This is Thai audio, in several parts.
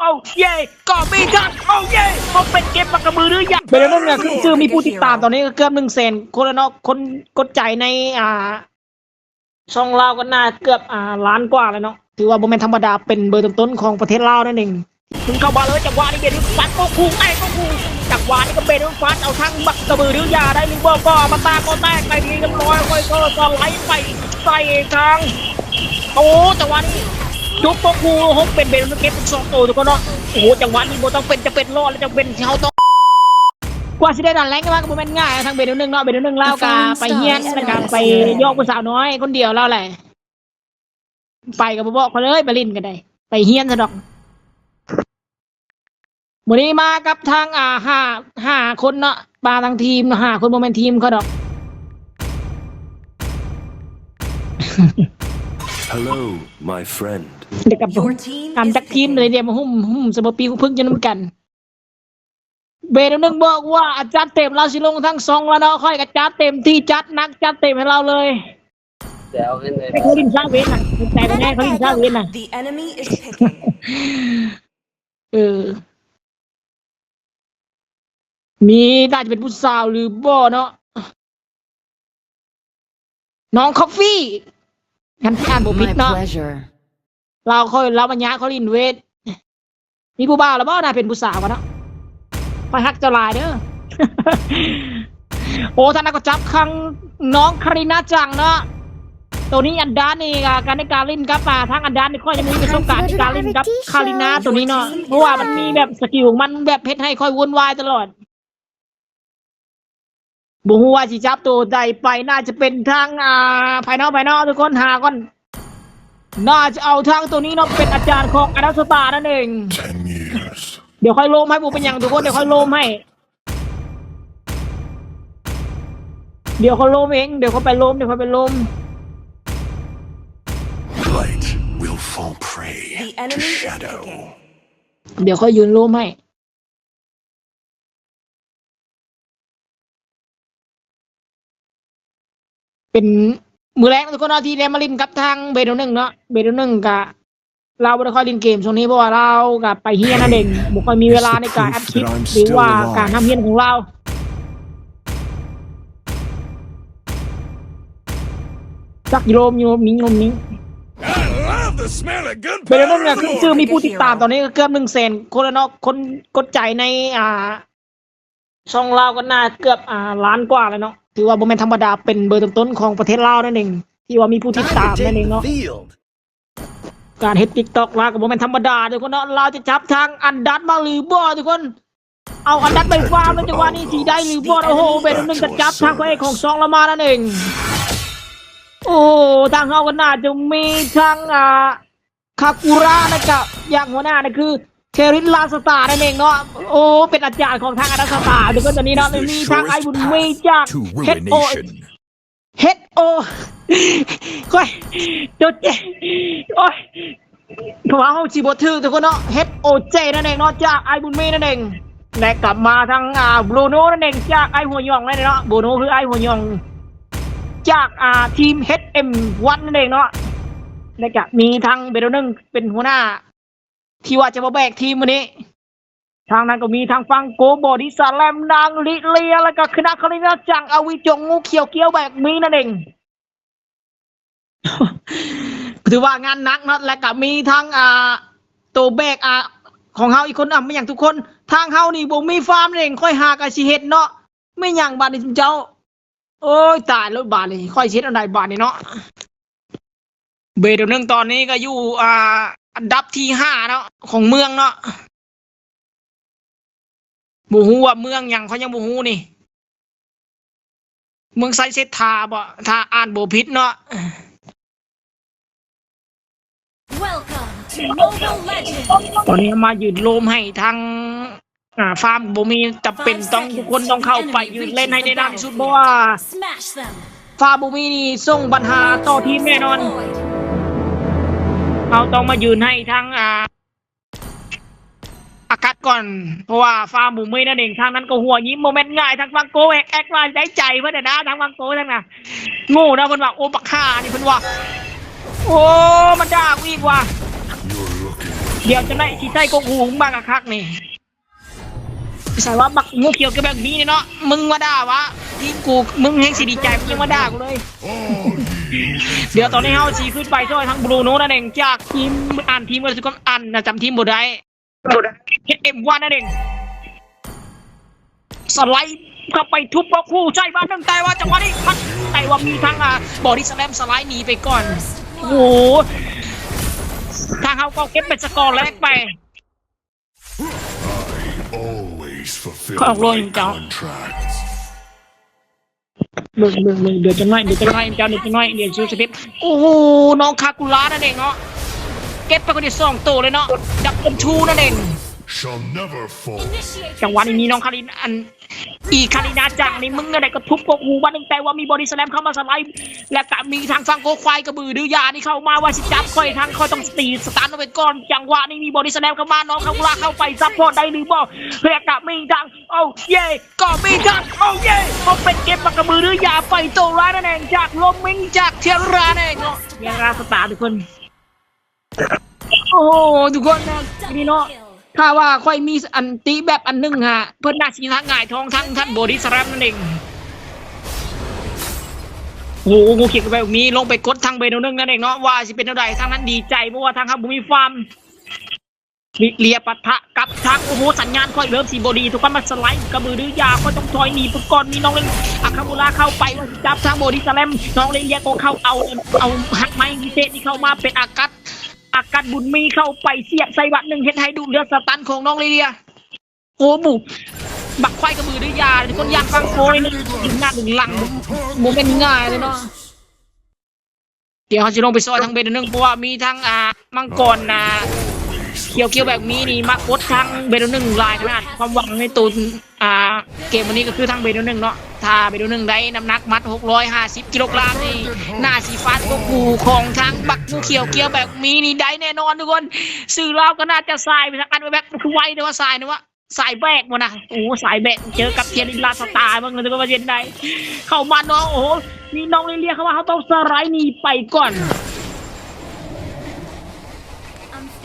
เอาเย่ก็มีทักเอาเย่เขาเป็นเกมปากกระมือหรือยังเบลล์เนี่ยขึ้นชื่อมีผู้ติดตามตอนนี้ก็เกือบหนึ่งแสนคนแล้วเนาะคนกดใจในอ่า ช่องลาวก็น่าเกือบอ่าล้านกว่าแล้วเนาะถือว่าโมเมนธรรมดาเป็นเบอร์ต้นๆของประเทศลาวนั่นเองถึงเข้ามาเลยจังหวะนี้เบนฟันก็คูไอ้ก็คูจังหวะนี้ก็เบนฟันเอาทั้งบักกระบือหรือยาได้หรือบ่ก็มาตาก็แตกไปทีกันร้อยค่อยก็สไลด์ไปใส่ทางโอ้จังหวะนี้ ยุบก็คูฮกเป็นเบนเก็บสองตัวทุกคนเนาะโอ้จังหวะนี้โบต้องเป็นจะเป็นรอดแล้วจะเป็นเขาต้องกว่าสิได้ดันแรงกันมาก็บ่แม่นง่ายทางเบนหนึ่งเนาะเบนหนึ่งเล่ากาไปเฮียนแล้วก็ไปโยกผู้สาวน้อยคนเดียวเล่าแหละไปกับบ่บอกเขาเลยไปลินกันได้ไปเฮียนซะดอกวันนี้มากับทางอ่าห้าห้าคนเนาะมาทางทีมเนาะห้าคนโมเมนทีมเขาดอก Hello, my friend. เด็กกับ Your team ทำ is จากทีมเลย picking. เดียวมาหุ้มหุ้มสมปีพึ่งจะน้ำกัน เบนหนึ่งบอกว่าอาจารย์เต็มเราสิลงทั้งสองแล้วเนาะค่อยกับจัดเต็มที่จัดหนักจัดเต็มให้เราเลยเดี๋ยวขึ้นเลยให้เขาดินซาเวนน่ะแต่แน่เขาดินซาเวนน่ะ The enemy is picking. เออมีน่าจะเป็นผู้สาวหรือบ่เนาะน้องคอฟฟี่กันที่อ่านบ่ผิด My เนาะ pleasure. เราค่อยเราบัญญาเขาลินเวทมีผู้บ่าวแล้วบ่น่าเป็นผู้สาวกันเนาะไปฮักเจ้าลายเด้อโอ้ท่านนนก็จับครั้งน้องคารินาจังเนาะตัวนี้อันดานนี่ก็การในการเล่นกับอ่าทางอันดานนี่ค่อยจะมีประสบการณ์ในการเล่นกับคารินาตัวนี้เนาะเพราะว่ามันมีแบบสกิลของมันแบบเพชรให้ค่อยวุ่นวายตลอดบุหัวาสิจับตัวใดไปน่าจะเป็นทางอ่าภายนอกภายนอกทุกคนหาก่อน น่าจะเอาทางตัวนี้เนาะเป็นอาจารย์ของอนัสตานั่นเอง Ten years. เดี๋ยวค่อยโลมให้บุเป็นอย่างทุกคนเดี๋ยวค่อยโลมให้ เดี๋ยวเขาโลมเองเดี๋ยวเขาไปโลมเดี๋ยวเขาไปโลม Light will fall prey The to enemy is shadow. picking. เดี๋ยวค่อยยืนโลมให้ เป็น มือแรกทุกคนเนาที่เรมาลินกับทางเบโดหนึ่งเนาะเบโดหนึ่งกะเราไม่ได้ค่อยเล่นเกมช่วงนี้เพราะว่าเรากับไปเฮียนั่นเองบุค่อยมีเวลาในการอัดคลิปหรือว่าการทำเฮียนของเราสักโยมโยมนิ้งโยมนิ้ง I love the smell of เนี่ยขึ้นชื่อมีผู้ติดตามตอนนี้เกือบหนึ่งแสนคนแล้วเนาะคนกดใจในอ่า ช่องลาวก็น่าเกือบอ่าล้านกว่าแล้วเนาะถือว่าโมเมนธรรมดาเป็นเบอร์ต้นๆของประเทศลาวนั่นเองที่ว่ามีผู้ติดตามนั่นเองเนาะ field การเฮ็ดติ๊กต็อกลาวกับโมเมนธรรมดาทุกคนเนาะเราจะจับทางอันดัดมาหรือบ่ทุกคน เอาอันดัดไปฟาร์มแล้วจังหวะนี้สีได้หรือบ่โอ้โหเป็นหนึ่งจะจับทางพระเอกของซองละมานั่นเองโอ้ทางเขาก็น่าจะมีทางอ่าคากุระนะครับอย่างหัวหน้านี่คือ เทรินลาสตาร์นั่นเองเนาะ โอ้ เป็นอาจารย์ของทางอาราสตาร์เดี๋ยวก็ตอนนี้เนาะมีทางไอ้บุญมีจาก to เฮดโอ ruination. เฮดโอก้อยจุดเจโอ้ยเพราะว่าเขาจีบถือทุกคนเนาะเฮดโอเจนั่นเองเนาะจากไอ้บุญมีนั่นเองและกลับมาทางอ่าบรูโน่นั่นเองจากไอ้หัวหยองนั่นเองเนาะบรูโน่คือไอ้หัวหยอง จากอ่าทีม HM1 นั่นเองเนาะแล้วก็มีทางเบลนึงเป็นหัวหน้า ที่ว่าจะมาแบกทีมวันนี้ ทางนั้นก็มีทางฟังโกบอดิสาแลมนางลิเลีย แล้วก็คณะคลินาจังอาวิจงงูเขียวเกี้ยวแบกมีนั่นเองถือว่างานหนักเนาะและก็มีทางอ่าตัวแบกอ่าของเฮาอีกคนอะไม่อย่างทุกคน ทางเฮานี่บ่มีฟาร์มนั่นเองค่อยหากะสิเฮ็ดเนาะไม่อย่างบาดนี้เจ้า โอ้ยตายแล้วบาดนี่ค่อยเช็ดอันใดบาดนี่เนาะเบเดนึงตอนนี้ก็อยู่อ่า อันดับที่ห้าเนาะของเมืองเนาะบูฮูว่าเมืองหยังเขายังบูฮูนี่ เมืองไซเซทาบ่ถ้าอ่านโบพิษเนาะ Welcome to Mobile Legends! ตอนนี้มายืนโลมให้ทางอ่าฟาร์มบ่มีจำเป็นต้องทุกคนต้องเข้าไปยืนเล่นให้ได้ดังที่สุดเพราะว่า Smash them! ฟาร์มบ่มีนี่ส่งปัญหาต่อทีมแน่นอน Deployed. เราต้องมายืนให้ทั้งอ่าอากาศก่อน เพราะว่าฟาร์มหมูไม่นั่นเองทางนั้นก็หัวยิ้มโมเมนต์ง่ายทางฟังโกแอกแอกมาได้ใจเพื่อนน่ะนะทางฟังโกทั้งน่ะโง่นะเพิ่นว่าโอ้ปักข่านี่เพิ่นว่าโอ้มันด่ากูอีกว่ะเดี๋ยวจะได้ที่ใส่กกหูมึงบ้างอะคักนี่ใส่ว่าบักงูเขียวกับแบบนี้เนี่ยเนาะมึงมาด่าวะทีมกูมึงแห่งสิดีใจมึงยังมาด่ากูเลย เดี๋ยวตอนนี้เฮาสีขึ้นไปช่วยทั้งบรูโนนั่นเองจากทีมอ่านทีมกันสุกอันนะจำทีมบ่ได้เอ็มวันนั่นเองสไลด์เข้าไปทุบบล็อกคู่ใจบ้านหนึ่งแต่ว่าจังหวะนี้พัดแต่ว่ามีทั้งอ่าบอดี้สแลมสไลด์หนีไปก่อนโอ้โหทางเขาก็เก็บเป็นสกอร์แรกไป Always fulfill Không luôn, my cháu. contracts. เบิ่งเบิ่งเบิ่งเดี๋ยวจะน้อยเดี๋ยวจะน้อยเจ้าเดี๋ยวจะน้อยเดี๋ยวชูสเต็ปโอ้โหน้องคากุระนั่นเองเนาะเก็บไปคนเดียวสองตัวเลยเนาะดับเบิลชูนั่นเอง Shall never fall. Initiate จังหวะนี้มีน้องคารินอัน อีคารินาจังนี่มึงอะไรก็ทุบกกหูบ้านหนึ่งแต่ว่ามีบอดี้สแลมเข้ามาสไลด์และก็มีทางฟังโกควายกระบือดื้อยานี่เข้ามาว่าสิจับค่อยทางค่อยต้องตีสตาร์ทเอาไว้ก่อนจังหวะนี้มีบอดี้สแลมเข้ามาน้องคากุระเข้าไปซับพอร์ตได้หรือบ่เรียกกับมีทางโอ้เย่ก็มีทางโอ้เย่เขาเป็นเก็บปากกระบือดื้อยาไปโตร้ายนั่นเองจากลมมิงจากเทียรานั่นเองเนาะยังราสตาร์ทุกคนโอ้ทุกคนนะนี่เนาะ ถ้าว่าค่อยมีอันติแบบอันหนึ่งฮะ เพื่อนน่าสีทางง่ายทองทั้งท่านโบดิสแรมนั่นเองโอ้โหงูเขียวกับแบบมีลงไปกดทางเบนนึงนั่นเองเนาะว่าสิเป็นเท่าไหร่ทางนั้นดีใจเพราะว่าทางครับบุมีฟาร์มเลียปะทะกับทางโอ้โหสัญญาณค่อยเริ่มสีโบดีทุกคนมาสไลด์กระบือดื้อยาก็ต้องถอยหนีปุ๊บก่อนมีน้องเล่นอาคาบูราเข้าไปจับทางโบดิสแลมน้องเล่นเลียกเข้าเอาเอาหักไม้พิเศษที่เข้ามาเป็นอากัด อากัดบุญมีเข้าไปเสียบใส่วัดหนึ่งเห็นให้ดูเลือดสตันของน้องลีเดียโอ้บุกบักควายกระบือด้วยยาทุกคนยางฟังโคยนี่ดึงหน้าดึงหลังโมเป็นง่ายเลยเนาะเดี๋ยวเขาจะลงไปซอยทางเบนหนึ่งเพราะว่ามีทั้งอ่ามังกรนะ เขียวเขียวแบบนี้นี่มากดทั้งเบนหนึ่งลายขนาดความหวังในตูนอ่าเกมวันนี้ก็คือทั้งเบนหนึ่งเนาะถ้าเบนหนึ่งได้น้ำหนักมัด 650 กิโลกรัมนี่หน้าสีฟ้าก็กูของทั้งบักงูเขียวเขียวแบบนี้นี่ได้แน่นอนทุกคนสื่อเราก็น่าจะสายไปทางอันแบบคือไวแต่ว่าสายนะวะสายแบกมานะโอ้สายแบกเจอกับเทียริลาสตาร์บ้างเลยทุกคนว่าเย็นใดเข้ามาน้องโอ้โหนี่น้องเรียกเขาว่าเขาต้องสไลด์นี่ไปก่อน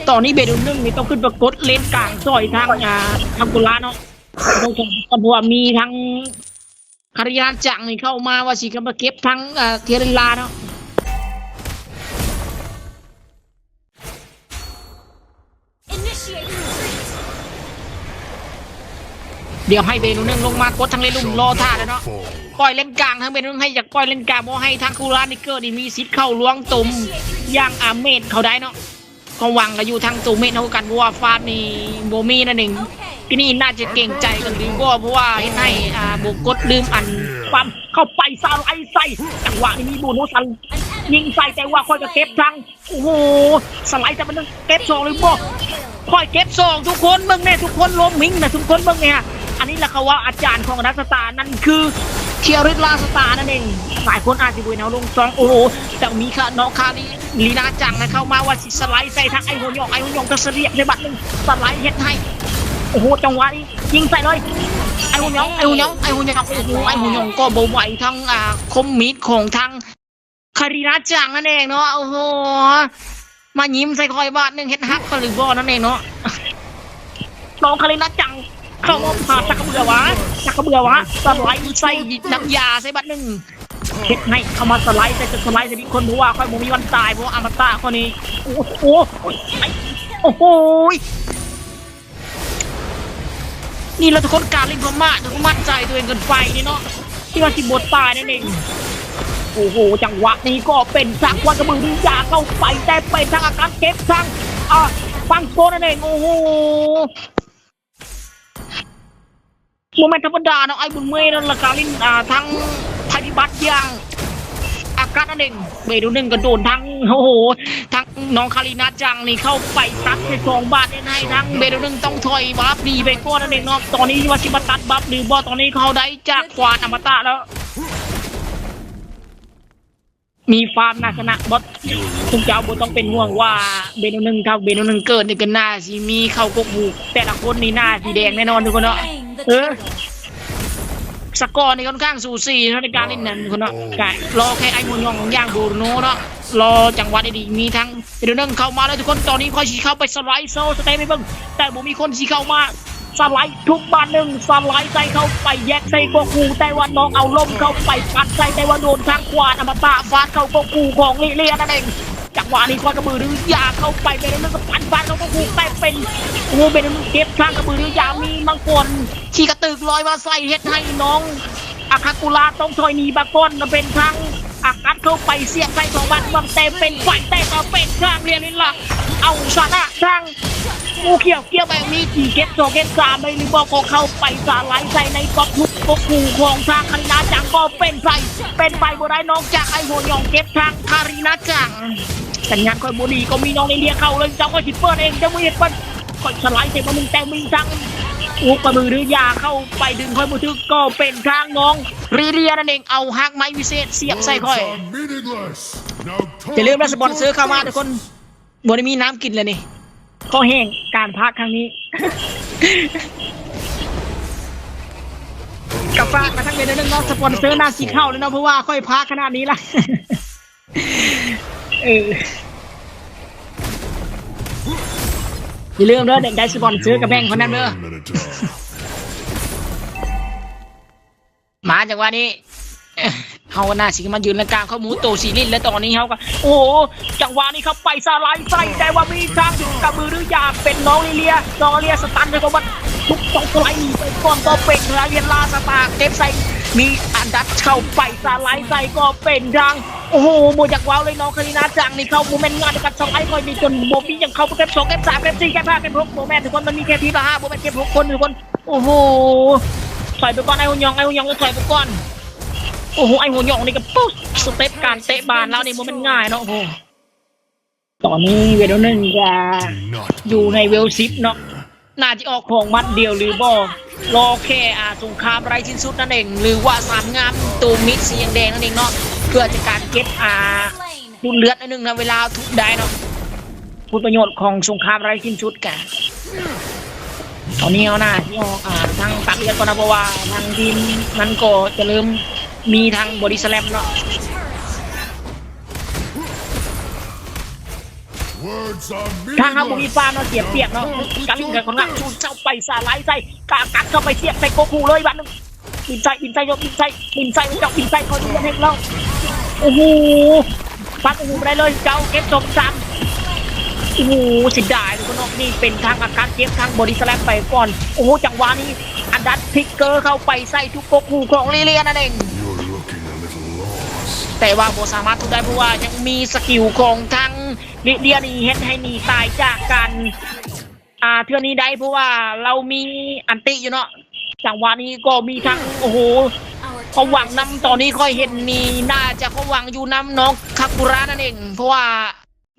ตอนนี้เบดูนึ่งนี่ต้องขึ้นประกดเลนกลางซอยทางอ่าทางกุลาเนาะต้องชมกันเพราะว่ามีทั้งคาริยานจังนี่เข้ามาว่าสิกำมาเก็บทั้งอ่าเทเรลาเนาะเดี๋ยวให้เบนูนึ่งลงมากดทั้งเลนลุ่มรอท่าเลยเนาะปล่อยเลนกลางทั้งเบนูนึ่งให้จากปล่อยเลนกลางโมให้ทางคูรานิเกอร์นี่มีสิทธิ์เข้าล้วงตุ่มอย่างอาเมดเขาได้เนาะ ก็หวังก็อยู่ทางตูเมนเท่ากันเพราะว่าฟาดนี่โบมีนั่นเอง Okay. ที่นี่น่าจะเก่งใจกันดีกว่าเพราะว่าเห็นให้อ่าบุกกดลืมอันปั๊มเข้าไปซาไลใส่จังหวะนี้มีบูโนสันยิงใส่แต่ว่าค่อยจะเก็บทางโอ้โหสไลด์จะมันเก็บสองหรือบ่อค่อยเก็บสองทุกคนเบิ่งแน่ทุกคนล้มมิงนะทุกคนเบิ่งเนี่ยอันนี้แหละเขาว่าอาจารย์ของนักสตาร์นั่นคือเคียริสลาสตาร์นั่นเองหลายคนอาจจะบุยแนวลงสองโอ้โหแต่มีค่ะน้องคาลีลีนาจังนะเข้ามาว่าสิสไลด์ใส่ทางไอ้หัวยองไอ้หัวยองก็เสียบในบัตรหนึ่งสไลด์เฮ็ดให้ โอ้โหจังหวะนี้ยิงใส่เลยไอ้หุ่นยองไอ้หุ่นยองไอ้หุ่นยองโอ้โหไอ้หุ่นยองก็บ่ไหวทั้งอ่าคมมีดของทางคารินาจังนั่นเองเนาะโอ้โหมายิ้มใส่คอยบาทหนึ่งเฮ็ดฮักคาริบอนั่นเองเนาะน้องคารินาจังเข้ามาผ่าชักกระเบือวะชักกระเบือวะสไลด์ใส่น้ำยาใส่บัตรหนึ่งเฮ็ดให้เข้ามาสไลด์แต่จะสไลด์จะมีคนรู้ว่าค่อยบ่มีวันตายเพราะว่าอมตะคนนี้โอ้โหไอ้โอ้โห นี่เราทุกคนการเล่นพม่าทุกคนมั่นใจตัวเองเกินไปนี่เนาะที่ว่าสิบทตายนั่นเองโอ้โหจังหวะนี้ก็เป็นสักวันกระมือดียาเข้าไปแต่เป็นทางอาการเก็บทางอ่าฟังโกนั่นเองโอ้โหโมเมนต์ธรรมดาเนาะไอ้บุญเมย์นั่นละการเล่นอ่าทั้งภัยพิบัติอย่าง การนั่นเองเบดูหนึ่งกระโดดทั้งโอ้โหทั้งน้องคารินาจังนี่เข้าไปตัดไปสองบาทได้ให้ทั้งเบลนึงต้องถอยบัฟดีไปก่อนนั่นเองเนาะตอนนี้วาชิมาตัดบัฟหรือบอตอนนี้เขาได้จากควานอมตะแล้ว มีฟาร์มนาชนะบอสทุกเจ้าบอต้องเป็นห่วงว่าเบลนึงถ้าเบลนึงเกิดในกันหน้าสิมีเข้ากกหูแต่ละคนนี่หน้าสีแดงแน่นอนทุกคนเนาะ Bang the Huh? Turtle. สกอร์นี่ค่อนข้างสูสีเนาะในการเล่นนั้นทุกคนเนาะกะรอแค่ไอ้มวยองย่างบูรโนเนาะรอจังหวะดีๆมีทั้งเดี๋ยวนึงเข้ามาแล้วทุกคนตอนนี้ค่อยฉีเข้าไปสไลด์โซสเตย์ไปเบิ่งแต่บ่มีคนฉีเข้ามาสไลด์ทุกบานหนึ่งสไลด์ใส่เข้าไปแยกใส่โกคูแต่ว่าน้องเอาลมเข้าไปปัดใส่แต่ว่าโดนทางขวานอมตะฟาดเข้าโกคูของลิเลียนั่นเอง จังหวะนี้ควานกระบือหรือยาเข้าไปเป็นเรื่องกับปันฟาดเขาโกคูแต่เป็นโอ้โหเป็นเก็บทางกระบือหรือยามีมังกรฉีกระตึกลอยมาใส่เฮ็ดให้น้องอาคากุลาต้องถอยหนีบากอนมันเป็นทางอากัดเข้าไปเสียบใส่ของบันบังแต่เป็นฝ่ายแต่ก็เป็นทางเรียนนี่ละเอาชนะทางงูเขียวเกี่ยวแบบนี้กี่เก็บโซเก็บสามไม่หรือบอกก็เข้าไปสาไลใส่ในกอบทุกกกูของทางคารินาจังก็เป็นไฟเป็นไฟบ่ได้นอกจากไอ้หัวยองเก็บทางคารินาจัง สัญญาณคอยบุรีก็มีน้องในเรียเข้าเลยเจ้าก็จิเปิดเองเจ้าไม่เห็นเปิดคอยสไลด์ใส่มามึงแต่มีทางอุกกระมือหรือยาเข้าไปดึงค่อยมือทึกก็เป็นทางน้องรีเรียนั่นเองเอาหักไม้วิเศษเสียบใส่ค่อย Words are meaningless. Now อย่าลืมนะ turn สปอนเซอร์เข้ามาทุกคนบนมีน้ำกินเลยนี่ข้อแห้งการพักครั้งนี้กับฝากมาทั้งเดือนนึงเนาะสปอนเซอร์น่าสีเข้าเลยเนาะเพราะว่าค่อยพักขนาดนี้ละเอย่าลืมเด้อเด็กได้สปอนซอร์กับแบ่งคนนั้นเด้อ Minotaur. มาจากว่านี้เขาก็น่าสิมายืนและกลางเขาหมูโตสีลิ้นแล้วตอนนี้เขาก็ โอ้โหจังหวะนี้เขาไปสไลด์ใส่แต่ว่ามีทางกระบือหรือยาเป็นน้องลิเลียน้องลิเลียสตันเลยก็ว่าทุกสองสไลด์ไปก่อนก็เป็นลาเวียนลาสตาร์เก็บใส่ มีอันดัดเข้าไปสไลด์ใส่ก็เป็นทาง โอ้โหโมจากว้าวเลยน้องคารินาจังนี่เข้าโมเมนต์งานในการสไลด์คอยมีจนโมบี้ยังเข้าไปเก็บสองเก็บสามเก็บสี่เก็บห้าเก็บหกโมเมนทุกคนมันมีแค่ทีละห้าโมเมนเก็บหกคนทุกคน โอ้โหถอยไปก่อนไอ้หุ่นยองไอ้หุ่นยองก็ถอยไปก่อนโอ้โหไอหัวหยองนี่ก็ปุ๊บสเต็ปการเตะบานแล้วนี่โมันง่ายเนาะโอ้โหตอนนี้เวลหนึ่งจะอยู่ในเวลซิปเนาะ น่าจะออกของมัดเดียวหรือบ่รอแค่อาสงครามไร้สิ้นสุดนั่นเอง หรือว่าสามงามตูมิดสีแดงนั่นเองเนาะเพื่อจะการเก็บอาดูเลือดนิดนึงนะเวลาทุกได้เนาะผลประโยชน์ของสงครามไร้สิ้นสุดกันตอนนี้เอาหน้าที่ออกอาทางตักเลือดก่อนนะเพราะว่าทางทีมนั้นก็จะเริ่มมีทางบอดี้สแลมเนาะ ทางครับผมมี meaningless. ฟาร์มเนาะเสียเปรียบเนาะการลิงกับของนักชูเจ้าไปสาไลด์ใส่กากัดเข้าไปเสียบใส่โกคูเลยบัดนึงบินใส่บินใส่ยกบินใส่บินใส่เจ้าบินใส่เขาดูเห็นแล้วโอ้โหฟัดโอ้โหไปได้เลยเจ้าเก็บสมซ้ำโอ้โหเสิดายทุกคนเนาะนี่เป็นทางอาการเก็บทางบอดี้สแลมไปก่อนโอ้โหจังหวะนี้อันดัดพิกเกอร์เข้าไปใส่ทุกโกคูของลิเลียนั่นเอง You're looking a little lost. แต่ว่าโบสามารถทุกได้เพราะว่ายังมีสกิลของทั้ง ลิเดียนี่เฮ็ดให้หนีตายจากกันอ่าเทื่อนี้ได้เพราะว่าเรามีอันติอยู่เนาะจังหวะนี้ก็มีทั้งโอ้โหเขาหวังนำตอนนี้ค่อยเห็นนี่น่าจะเขาหวังอยู่นำน้องคากุระนั่นเอง เพราะว่า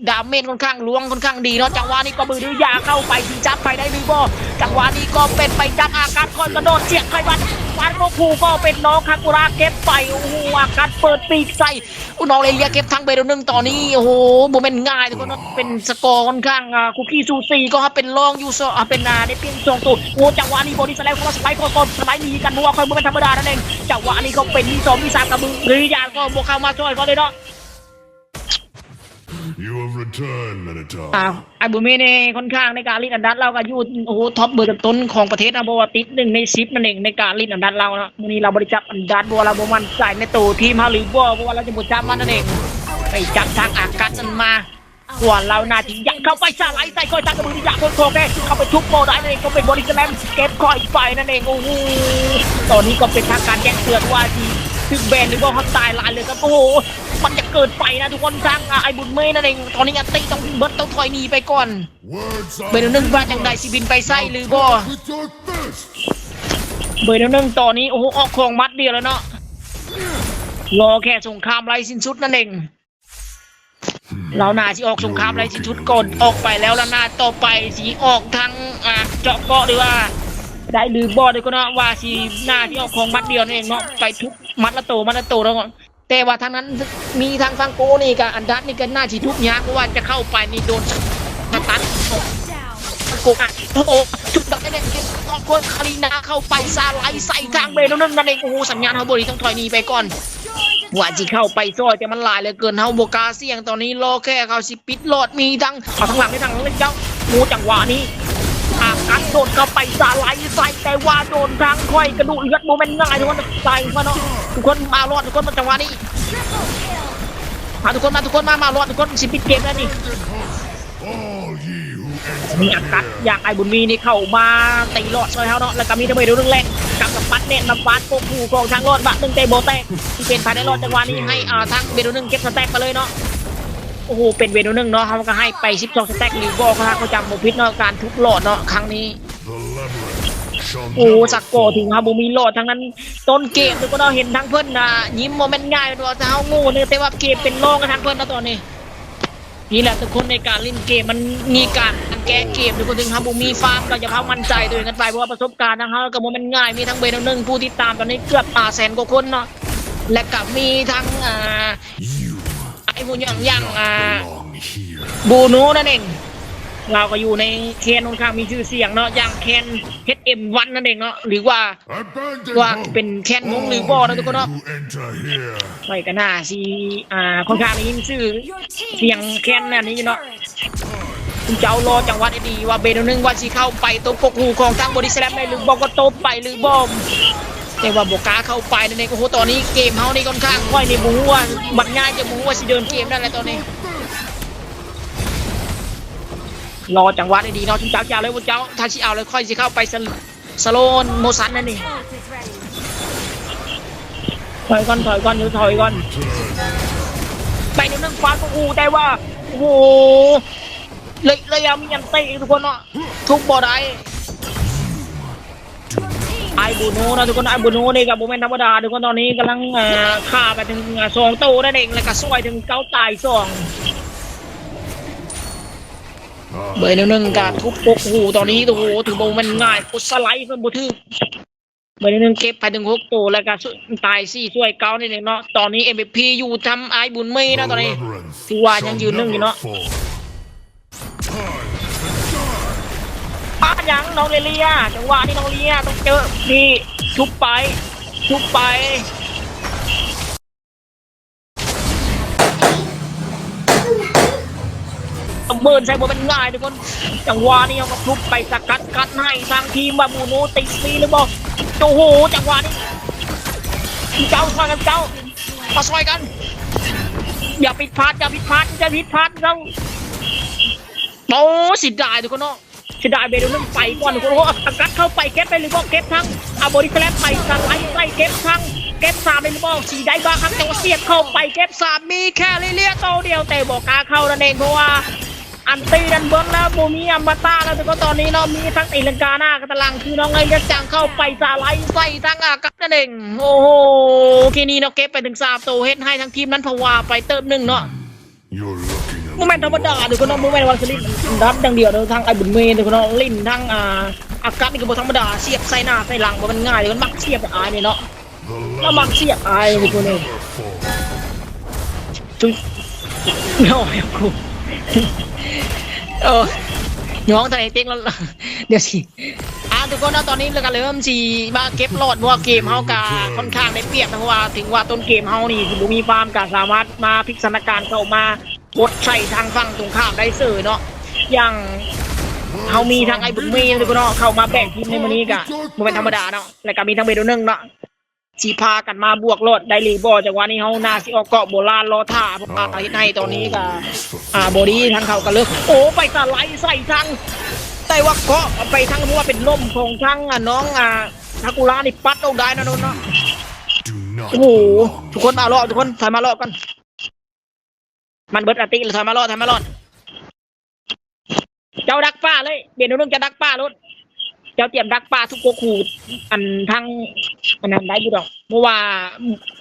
ดาเมจค่อนข้างล้วงค่อนข้างดีเนาะจังหวะนี้ก็มือดื้อยาเข้าไปที่จับไปได้หรือบ่จังหวะนี้ก็เป็นไปจับอาการคอยกระโดดเสียบไขวันวันโกคูก็เป็นน้องคากุระเก็บไปโอ้โหอาการเปิดปีกใส่อุน้องเลยเลียเก็บทั้งเบรหนึ่งตอนนี้โอ้โหโมเมนต์ง่ายทุกคนเนาะเป็นสกอร์ค่อนข้างอ่าคุกกี้ซูซีก็เป็นรองยูโซอ่าเป็นนาได้เพียงสองตัวโอ้จังหวะนี้บอดี้สไลด์เขาสไลด์ก็ก็สไลด์หนีกันเพราะว่าคอยมือเป็นธรรมดานั่นเองจังหวะนี้เขาเป็นมีสองมีสามกับมือหรือยาก็บวกเข้ามาช่วยเขาเลยเนาะ You have returned, Minotaur. อ้าวไอ้บุญมีเนี่ยค่อนข้างในการลินอันดับเราก็อยู่โอ้โหท็อปเบอร์ต้นของประเทศนะเพราะว่าติดหนึ่งในสิบนั่นเองในการลินอันดับเรานะมื้อนี้เราบริจาคอันดับบัวเราบ่มันใส่ในตัวทีมฮาหรือบ่เพราะว่าเราจะบริจาคมันนั่นเองไปจับทางอากาศนั้นมาส่วนเรานาทียักเข้าไปสไลด์ใส่คอยทางกระมือที่อยากโคตรโคแกเข้าไปทุบโบได้นั่นเองก็เป็นบริสแลมเก็บคอยไปนั่นเองโอ้โหตอนนี้ก็เป็นทางการแจ้งเตือนว่าที ถึงแบนหรือว่าเขาตายลายเลยครับโอ้โหมันจะเกิดไปนะทุกคนทางอะไอ้บุญเมย์นั่นเองตอนนี้อันตีต้องเบิร์ตต้องถอยหนีไปก่อนเบอร์นึ่งว่าจังใดสิบินไปไส้หรือบ่เบอร์นึ่งตอนนี้โอ้โหออกของมัดเดียวแล้วเนาะรอแค่สงครามไรสิ้นสุดนั่นเองเราน่าสิออกสงครามไรสินสุดก่อนออกไปแล้วแล้วน่าต่อไปสีออกทางอ่าเจาะเกาะหรือว่า ได้หรือบ่ได้ก็เนาะว่าสีหน้าที่ออกของมัดเดียวนั่นเองเนาะไปทุกมัดละโตมัดละโตแล้วก่อนแต่ว่าทางนั้นมีทางฟังโกนี่กับอันดัตนี่ก็น่าสิทุกยางเพราะว่าจะเข้าไปนี่โดนสตัน down. โกอะโอ้จุดดักได้เลยตอนคนคารินาเข้าไปซาไลใส่ทางเบนนั่นนั่นเองโอ้โหสัญญาณเขาบริต้องถอยหนีไปก่อนว่าจีเข้าไปซอยแต่มันหลายเลือเกินเฮาบกาเสี่ยงตอนนี้รอแค่เขาสิปิดโหลดมีทั้งเอาทั้งหลังได้ทั้งหลังเลยเจ้าหมูจังหวะนี้ กันโดนเข้าไปสาไลใส่แต่ว่าโดนทางค่อยกระดูกเลือดโมเมนต์ง่ายทุกคนใส่มาเนาะทุกคนมารอดทุกคนมาจังหวะนี้มาทุกคนมาทุกคนมามารอดทุกคนสิปิดเกมแล้วนี่มีอากัดอย่างไอ้บุญมีนี่เข้ามาตีรอดซอยเฮาเนาะแล้วก็มีทำไมดูเรื่องแรงกับกับปัดเน็ตมาฟาดโกกูกองทางรอดบะตึงเตะโบแตกที่เป็นภายในรอดจังหวะนี้ให้อ่าทางเบโดนึงเก็บสแต็กไปเลยเนาะ โอ้โห เป็นเบโดนึงเนาะเขาก็ให้ไป 12สแต็กหรือบอกเขาเขาจำบ่ผิดเนาะการทุบหลอดเนาะครั้งนี้ โอ้สักโกถึงฮาบูมีโหลดทั้งนั้น ต้นเกมทุกคนเราเห็นทั้งเพิ่อนนะยิ้มโมเมนต์ง่ายตัวจะเฮางูเนี่ยแต่ว่าเกมเป็นรองกันทั้งเพิ่อนนะตอนนี้นี่แหละทุกคนในการเล่นเกมมันมีการแก้เกมทุกคนถึงฮาบูมีฟาร์มก็จะพามั่นใจตัวเองกันไปเพราะว่าประสบการณ์นะฮะก็โมเมนต์ง่ายมีทั้งเบนหนึ่งผู้ติดตามตอนนี้เกือบอ่าแสนกว่าคนเนาะและกับมีทั้งอ่า ไอ้พวกอย่างอย่างอ่า belong here. บูนูนั่นเอง เราก็อยู่ในเคนค่อนข้างมีชื่อเสียงเนาะอย่างเคน HM1 นั่นเองเนาะหรือว่า Abandon ว่า hope. เป็นแคนมงหรือ All บอนะทุกคน ye เนาะ who enter here. ไปกันหน้าซีอ่าค่อนข้างได้ยินชื่อ Your team เสียง destroyed แคนอันนี้ a เนาะ turret. คุณเจ้ารอจังหวัดให้ดีว่าเบนหนึ่งว่าสิเข้าไปตบกกหูของทางบริสแลมได้หรือบอกก็ตบไปหรือบ อมแต่ว่าบกกล้าเข้าไปนั่นเองโอ้โหตอนนี้เกมเฮานี่ค่อนข้างค่อยในบูว่าบัดง่ายจะบูว่าสิเดินเกมได้แล้วตอนนี้รอจังหวะให้ดีเนาะคุณเจ้าจะเอาเลยคุณเจ้าถ้าสิเอาเลยค่อยสิเข้าไปสลสโลนโมซันนั่นนี่ Ult is ready. ถอยก่อนถอยก่อนเดี๋ยวถอยก่อนไปในเรื่องฟ้าก็อูได้ว่าโอ้โหเลยเลยเอามียันเตะทุกคนเนาะทุกบอได้ ไอ้บูโนนะทุกคนไอ้บูโนนี่กับโมเมนต์ธรรมดาทุกคนตอนนี้กำลังฆ่าไปถึงสองตัวนั่นเองแล้วก็ซอยถึงเก้าตายสองเบอร์หนึ่งกับทุบปกหูตอนนี้โอ้โหถือโมเมนต์ง่ายกุสไลด์เพิ่นบูทือเบอร์หนึ่งเก็บไปถึงหกตัวแล้วก็ตายสี่ช่วยเก้านี่เองเนาะตอนนี้ MVP อยู่ทำไอ้บุญเมย์ The นะตอนนี้ labyrinth ที่ว่ายังยืนหนึ่งอยู่เนาะ ป้ายังน้องเลียจังหวะนี้น้องเลียต้องเจอนี่ชุบไปชุบไปต้องเบิร์นใส่บอเป็นง่ายทุกคนจังหวะนี้เอากับชุบไปสกัดกัดให้ทางทีมบาบูโนติดซีหรือบอกโอ้โหจังหวะนี้เจ้าซอยกันเจ้ามาซอยกัน อย่าผิดพลาดอย่าผิดพลาดอย่าผิดพลาดเราโอ้สิดายทุกคนเนาะ เสียดายเบลนึงไปก่อนโอ้โหอากัดเข้าไปเก็บไปหรือบอกเก็บทั้งอาบริสแลมไปสไลด์ไล่เก็บทั้งเก็บสามเลยหรือบอกสีได้บ้างครับแต่ว่าเสียบเข้าไปเก็บสามมีแค่เลี่ยๆโตวเดียวแต่บอกกาเข้านั่นเองเพราะว่าอันตีดันเบิ้ลแล้วโบมีอัมมาตาแล้วแต่ก็ตอนนี้เนาะมีทั้งตีลังกาหน้ากระลังคือน้องไอ้ยักษ์จังเข้าไปสไลด์ใส่ทั้งอากัดนั่นเองโอ้โหทีนี้เนาะเก็บไปถึงสามตัวเฮ็ดให้ทั้งทีมนั้นผวาไปเติมหนึ่งเนาะ โมเมนต์ธรรมดาเดี๋ยวคนน้องโมเมนต์วันสลิดดับดังเดียวเดี๋ยวทางไอ้บุญเมย์เดี๋ยวคนน้องลิ้นทางอ่าอากาศนี่ก็บ่ธรรมดาเสียบใส่หน้าใส่หลังบ่มันง่ายเดี๋ยวมันมักเสียบกับอายนี่เนาะ the แล้วมักเสียบอายนี่คนนี้จุ๊ยน้อยกูเออน้องทนายเต็งแล้วเดี๋ยวสิอ่าทุกคนนะตอนนี้เราก็เริ่มสิมาเก็บรอดเพราะว่าเกมเฮากาค่อนข้างได้เปรียบนะเพราะว่าถึงว่าต้นเกมเฮานี่คือบ่มีฟาร์มกาสามารถมาพลิกสถานการณ์เข้ามา กดใส่ทางฝั่งตรงข้ามได้เสื่อเนาะอย่างเขามีทั้งไอ้บุญมีทุกคนเนาะเข้ามาแบ่งทีมในมื้อนี้กะมันเป็นธรรมดาเนาะแล้วก็มีทั้งเบโดนึงเนาะสีพากันมาบวกรถได้รือบอจากวันนี้เขานาสิออกเกาะโบราณรอท่าพาะว่าอาทิตย์ให้ตอนนี้ก็อ่าบอดี้ทั้งเขาก็เลิกโอ้ไปสไลด์ใส่ทั้งแต่ว่าเกาะไปทั้งเพราะว่าเป็นล่มของทั้งอะน้องอ่าทากุระนี่ปัดเอาได้นะโนนเนาะโอ้โหทุกคนมารอทุกคนถอยมารอดกัน มันเบิดอติเลยถอยมารอดถอยมารอด เจ้าดักป้าเลยเบียนนุ่งจะดักป้ารถเจ้าเตรียมดักป้าทุกโกคูอันทั้งอันนั้นได้อยู่ดอกเพราะว่า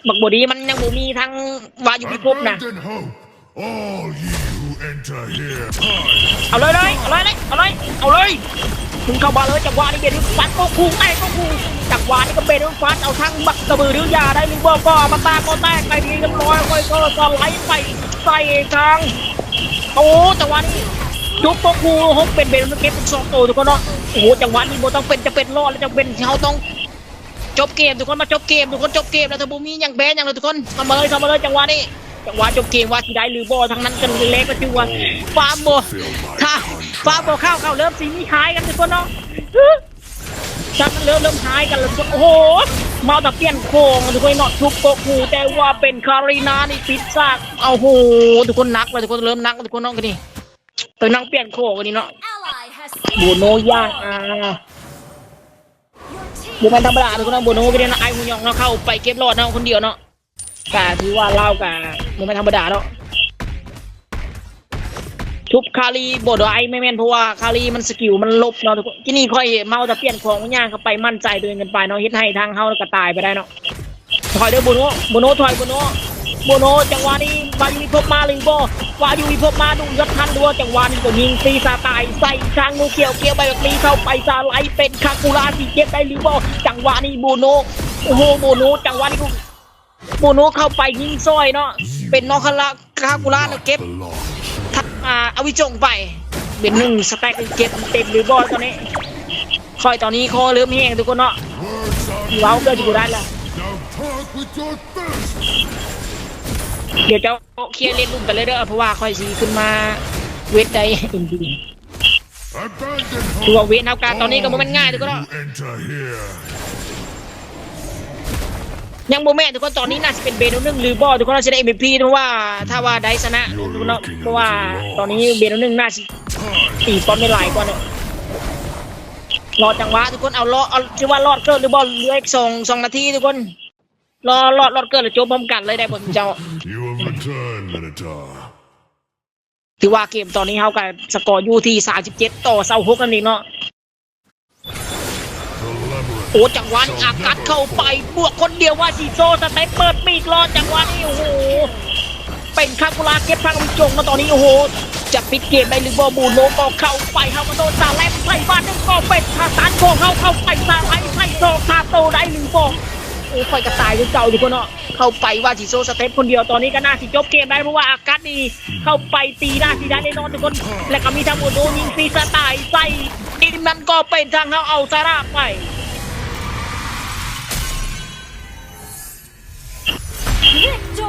บักบดีมันยังบ่มีทั้งวาอยู่พิภพนะเอาเลยเลยเอาเลยเลยเอาเลยเอาเลยถึงเข้ามาเลยจังหวะนี้เบียนฟันโกคูแตกโกคู หวะนี้ก็เบียนฟันเอาทั้งบักกระบือดื้อยาได้หรือบ่ก็มาตาก็แตกไปทีเรียบร้อยค่อยก็สไลด์ไปใส่ทางโอ้จังหวะนี้จุบโกคูฮกเป็นเบลเก็ตเป็นสองตัวทุกคนเนาะโอ้โหจังหวะนี้โบต้องเป็นจะเป็นรอดแล้วจะเป็นเขาต้องจบเกมทุกคนมาจบเกมทุกคนจบเกมแล้วถ้าบุมีอย่างแพ้อย่างเลยทุกคนทำมาเลยทำมาเลยจังหวะนี้จังหวะจบเกมว่าสิได้หรือบ่ทั้งนั้นกันเล็กก็ถือว่าฟาร์มโบถ้าฟาร์มโบเข้าเข้าเริ่มสีมีหายกันทุกคนเนาะ ชักเริ่มเริ่มหายกันแล้วโอ้โหเมาต่เปลี่ยนโค้งทุกคนเนาะทุบโกกูแต่ว่าเป็นคารีนานี่ปิดซากเอาโหทุกคนนักเลยทุกคนเริ่มนักทุกคนเนาะกันนี่ตัวนั่งเปลี่ยนโค้งกันนี่เนาะบูโนย่างอ่า your บุมันธรรมดาทุกคนนะบูโนก็ได้นะไอ้มุยองเนาะเข้าไปเก็บรอดเนาะคนเดียวเนาะกาถือว่าเล่ากาบุมันธรรมดาเนาะ ทุบคารีบดไอไม่แม่นเพราะว่าคารีมันสกิลมันลบเนาะทุกคนที่นี่ค่อยเมาแต่เปลี่ยนของมันย่างเข้าไปมั่นใจตัวเองกันไปเนาะเฮ็ดให้ทางเฮาก็ตายไปได้เนาะถอยเด้อบูโนโบโนถอยโบโนโบโนจังหวะนี้วายูวิภพมาหรือบ่วายูวิภพมาดูยศทันดัวจังหวะนี้ก็ยิงซีซาตายใส่ช้างงูเขียวเกี่ยวใบแบบนี้เข้าไปซาไลเป็นคากูราสีเก็บได้หรือบ่จังหวะนี้บูโนโอ้โหบูโนจังหวะนี้กูบูโนเข้าไปยิงซอยเนาะเป็นนอคาราคากูราเนาะเก็บ อ่าเอาวิจงไป เป็นหนึ่งสแต็กเก็บเต็มหรือบอลตอนนี้คอยตอนนี้คอเริ่มแห้งทุกคนเนาะ Words are เว้าเกินอยู่ได้แล้ว now talk with your fist. เดี๋ยวจะเคลียร์เล่นลุ่มกันเลยเด้อเพราะว่าคอยสีขึ้นมาเวทได้จริง Abandon ๆตัว hope. เวทเอาการตอนนี้ก็บ่แมันง่ายทุกคนเนาะ You enter here. ยังโมแม่นทุกคนตอนนี้น่าจะเป็นเบโนหนึ่งหรือบอลทุกคนน่าจะได้ MVP เพราะว่าถ้าว่าได้ชนะทุกคนเนาะเพราะว่าตอนนี้เบโนหนึ่งน่าจะ Time ตีป้อมไม่หลายกว่าเนาะรอจังหวะทุกคนเอารอเอาชื่อว่ารอดเกินหรือบอลเหลืออีกสองสองนาทีทุกคนรอรอดรอดเกินหรือจบพร้อมกันเลยได้ผมเจ้า You have returned, Minotaur. ถือว่าเกมตอนนี้เขากับสกอร์อยู่ที่37ต่อ26นั่นเองเนาะ The labyrinth โอ้จังหวะนี้อากัดเข้าไปบวกคนเดียวว่าสีโซสเต็ปเปิดปีกรอจังหวะนี้โอ้โหเป็นคากุลาเก็บพังจงมาตอนนี้โอ้โหจะปิดเกมได้หรือบอบูโนก็เข้าไปเข้ามาโดนซาแลมใส่บ้านนึงก็เป็นทาสานของเข้าเข้าไปซาไลใส่โซคาโตได้หนึ่งฟองโอ้ไฟกระต่ายคือเก่าอยู่คนเนาะเข้าไปว่าสีโซสเต็ปคนเดียวตอนนี้ก็น่าสิจบเกมได้เพราะว่าอากัดดีเข้าไปตีได้สีได้แน่นอนทุกคน และก็มีทางบูโนยิงฟรีสไตล์ใส่ดินมันก็เป็นทางเขาเอาซาร่าไป 体